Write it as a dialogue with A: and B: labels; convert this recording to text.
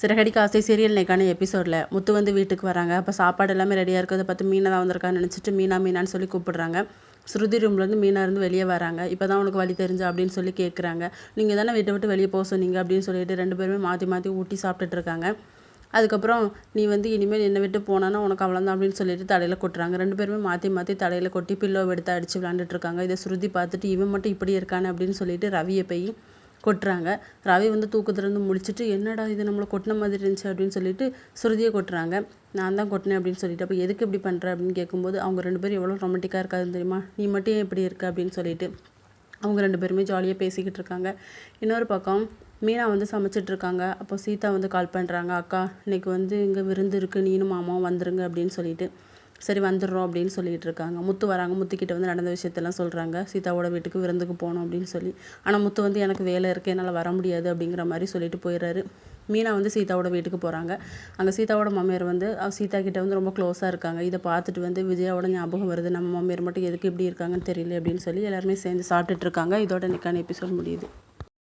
A: சிறகடிக்க ஆசை சீரியல் நைக்கான எபிசோடில் முத்து வந்து வீட்டுக்கு வராங்க. அப்போ சாப்பாடு எல்லாமே ரெடியாக இருக்கிறத பார்த்து மீனை தான் வந்திருக்கான்னு நினச்சிட்டு மீனா மீனான்னு சொல்லி கூப்பிடுறாங்க. ஸ்ருதி ரூம்லேருந்து மீனா இருந்து வெளியே வராங்க. இப்போ தான் உனக்கு வழி தெரிஞ்சு அப்படின்னு சொல்லி கேட்குறாங்க நீங்கள் தானே வீட்டை விட்டு வெளியே போக சொன்னீங்க அப்படின்னு சொல்லிட்டு ரெண்டு பேருமே மாற்றி மாற்றி ஊட்டி சாப்பிட்டுட்டு இருக்காங்க. அதுக்கப்புறம் நீ வந்து இனிமேல் என்னை விட்டு போனான்னா உனக்கு அவ்வளோதான் அப்படின்னு சொல்லிட்டு தலையில் கொட்டுறாங்க. ரெண்டு பேருமே மாற்றி மாற்றி தலையில் கொட்டி பில்லோ எடுத்து அடித்து விளாண்டுட்டு இருக்காங்க. இதை ஸ்ருதி பார்த்துட்டு இவன் மட்டும் இப்படி இருக்கானே அப்படின்னு சொல்லிட்டு ரவியை போய் கொட்டுறாங்க. ரவி வந்து தூக்கத்துலேருந்து முழிச்சிட்டு என்னடா இது? நம்மளை கொட்டின மாதிரி இருந்துச்சு அப்படின்னு சொல்லிட்டு ஸ்ருதியை கொட்டுறாங்க. நான் தான் கொட்டினேன் அப்படின்னு சொல்லிட்டு அப்போ எதுக்கு இப்படி பண்ணுற அப்படின்னு கேட்கும்போது அவங்க ரெண்டு பேரும் எவ்வளோ ரொமான்டிக்காக இருக்காதுன்னு தெரியுமா? நீ மட்டும் ஏன் இப்படி இருக்க? அப்படின்னு சொல்லிட்டு அவங்க ரெண்டு பேருமே ஜாலியாக பேசிக்கிட்டு இருக்காங்க. இன்னொரு பக்கம் மீனா வந்து சமைச்சிட்டு இருக்காங்க. அப்போ சீதா வந்து கால் பண்ணுறாங்க அக்கா இன்னைக்கு வந்து இங்கே விருந்து இருக்குது நீனும் மாமாவும் வந்துருங்க அப்படின்னு சொல்லிட்டு. சரி வந்துடுறோம் அப்படின்னு சொல்லிகிட்டு இருக்காங்க முத்து வராங்க. முத்துக்கிட்ட வந்து நடந்த விஷயத்தெல்லாம் சொல்கிறாங்க சீதாவோட வீட்டுக்கு விருந்துக்கு போகணும் அப்படின்னு சொல்லி. ஆனால் முத்து வந்து எனக்கு வேலை இருக்குது என்னால் வர முடியாது அப்படிங்கிற மாதிரி சொல்லிட்டு போயிடுறாரு. மீனா வந்து சீதாவோட வீட்டுக்கு போகிறாங்க அங்கே சீதாவோட மாமியார் வந்து சீதா கிட்ட வந்து ரொம்ப க்ளோஸாக இருக்காங்க. இதை பார்த்துட்டு வந்து விஜயாவோட ஞாபகம் வருது. நம்ம மாமியார் மட்டும் எதுக்கு இப்படி இருக்காங்கன்னு தெரியல அப்படின்னு சொல்லி எல்லாருமே சேர்ந்து சாப்பிட்டுட்டு இருக்காங்க. இதோட நிற்கான எபிசோட் முடியுது.